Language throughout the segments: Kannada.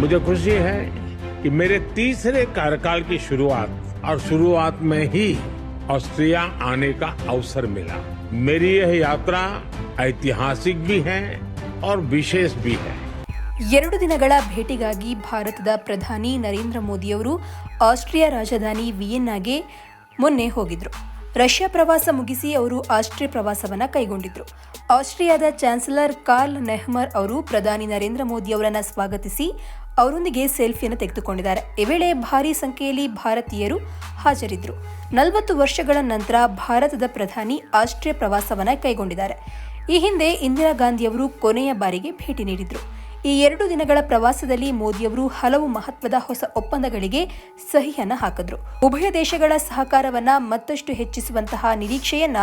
मुझे खुशी है कि मेरे तीसरे कार्यकाल की शुरुआत और शुरुआत में ही ऑस्ट्रिया आने का अवसर मिला मेरी यह यात्रा ऐतिहासिक भी है और विशेष भी है ಎರಡು ದಿನಗಳ ಭೇಟಿಗಾಗಿ ಭಾರತದ ಪ್ರಧಾನಿ ನರೇಂದ್ರ ಮೋದಿಯವರು ಆಸ್ಟ್ರಿಯಾ ರಾಜಧಾನಿ ವಿಯೆನ್ನಾಗೆ ಮೊನ್ನೆ ಹೋಗಿದ್ರು ರಷ್ಯಾ ಪ್ರವಾಸ ಮುಗಿಸಿ ಅವರು ಆಸ್ಟ್ರಿಯಾ ಪ್ರವಾಸವನ್ನ ಕೈಗೊಂಡಿದ್ರು ಆಸ್ಟ್ರಿಯಾದ ಚಾನ್ಸಲರ್ ಕಾರ್ಲ್ ನೆಹ್ಮರ್ ಅವರು ಪ್ರಧಾನಿ ನರೇಂದ್ರ ಮೋದಿ ಅವರನ್ನ ಸ್ವಾಗತಿಸಿ ಅವರೊಂದಿಗೆ ಸೆಲ್ಫಿಯನ್ನು ತೆಗೆದುಕೊಂಡಿದ್ದಾರೆ. ಈ ವೇಳೆ ಭಾರಿ ಸಂಖ್ಯೆಯಲ್ಲಿ ಭಾರತೀಯರು ಹಾಜರಿದ್ದರು. ನಲವತ್ತು ವರ್ಷಗಳ ನಂತರ ಭಾರತದ ಪ್ರಧಾನಿ ಆಸ್ಟ್ರಿಯಾ ಪ್ರವಾಸವನ್ನು ಕೈಗೊಂಡಿದ್ದಾರೆ. ಈ ಹಿಂದೆ ಇಂದಿರಾ ಗಾಂಧಿಯವರು ಕೊನೆಯ ಬಾರಿಗೆ ಭೇಟಿ ನೀಡಿದ್ರು. ಈ ಎರಡು ದಿನಗಳ ಪ್ರವಾಸದಲ್ಲಿ ಮೋದಿಯವರು ಹಲವು ಮಹತ್ವದ ಹೊಸ ಒಪ್ಪಂದಗಳಿಗೆ ಸಹಿಯನ್ನು ಹಾಕಿದ್ರು. ಉಭಯ ದೇಶಗಳ ಸಹಕಾರವನ್ನ ಮತ್ತಷ್ಟು ಹೆಚ್ಚಿಸುವಂತಹ ನಿರೀಕ್ಷೆಯನ್ನ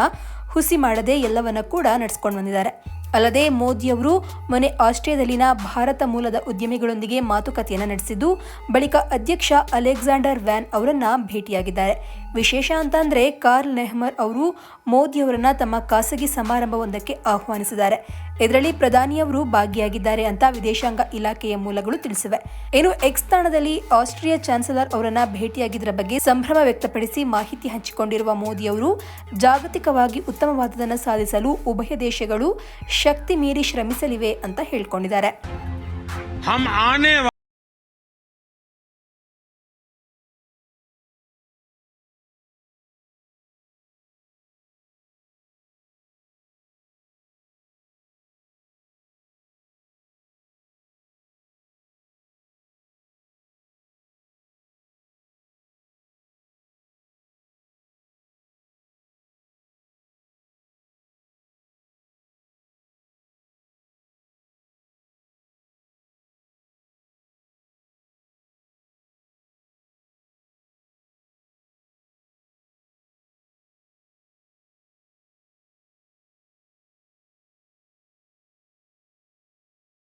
ಹುಸಿ ಮಾಡದೆ ಎಲ್ಲವನ್ನ ಕೂಡ ನಡೆಸ್ಕೊಂಡು ಬಂದಿದ್ದಾರೆ. ಅಲ್ಲದೆ ಮೋದಿಯವರು ಮೊನ್ನೆ ಆಸ್ಟ್ರಿಯಾದಲ್ಲಿನ ಭಾರತ ಮೂಲದ ಉದ್ಯಮಿಗಳೊಂದಿಗೆ ಮಾತುಕತೆಯನ್ನು ನಡೆಸಿದ್ದು, ಬಳಿಕ ಅಧ್ಯಕ್ಷ ಅಲೆಕ್ಸಾಂಡರ್ ವ್ಯಾನ್ ಅವರನ್ನ ಭೇಟಿಯಾಗಿದ್ದಾರೆ. ವಿಶೇಷ ಅಂತಂದ್ರೆ ಕಾರ್ಲ್ ನೆಹ್ಮರ್ ಅವರು ಮೋದಿಯವರನ್ನ ತಮ್ಮ ಖಾಸಗಿ ಸಮಾರಂಭವೊಂದಕ್ಕೆ ಆಹ್ವಾನಿಸಿದ್ದಾರೆ. ಇದರಲ್ಲಿ ಪ್ರಧಾನಿಯವರು ಭಾಗಿಯಾಗಿದ್ದಾರೆ ಅಂತ ವಿದೇಶಾಂಗ ಇಲಾಖೆಯ ಮೂಲಗಳು ತಿಳಿಸಿವೆ. ಇನ್ನು ಎಕ್ಸ್ ತಾಣದಲ್ಲಿ ಆಸ್ಟ್ರಿಯಾ ಚಾನ್ಸಲರ್ ಅವರನ್ನ ಭೇಟಿಯಾಗಿದ್ದರ ಬಗ್ಗೆ ಸಂಭ್ರಮ ವ್ಯಕ್ತಪಡಿಸಿ ಮಾಹಿತಿ ಹಂಚಿಕೊಂಡಿರುವ ಮೋದಿ ಅವರು, ಜಾಗತಿಕವಾಗಿ ಉತ್ತಮವಾದದನ್ನು ಸಾಧಿಸಲು ಉಭಯ ದೇಶಗಳು ಶಕ್ತಿ ಮೀರಿ ಶ್ರಮಿಸಲಿವೆ ಅಂತ ಹೇಳ್ಕೊಂಡಿದ್ದಾರೆ.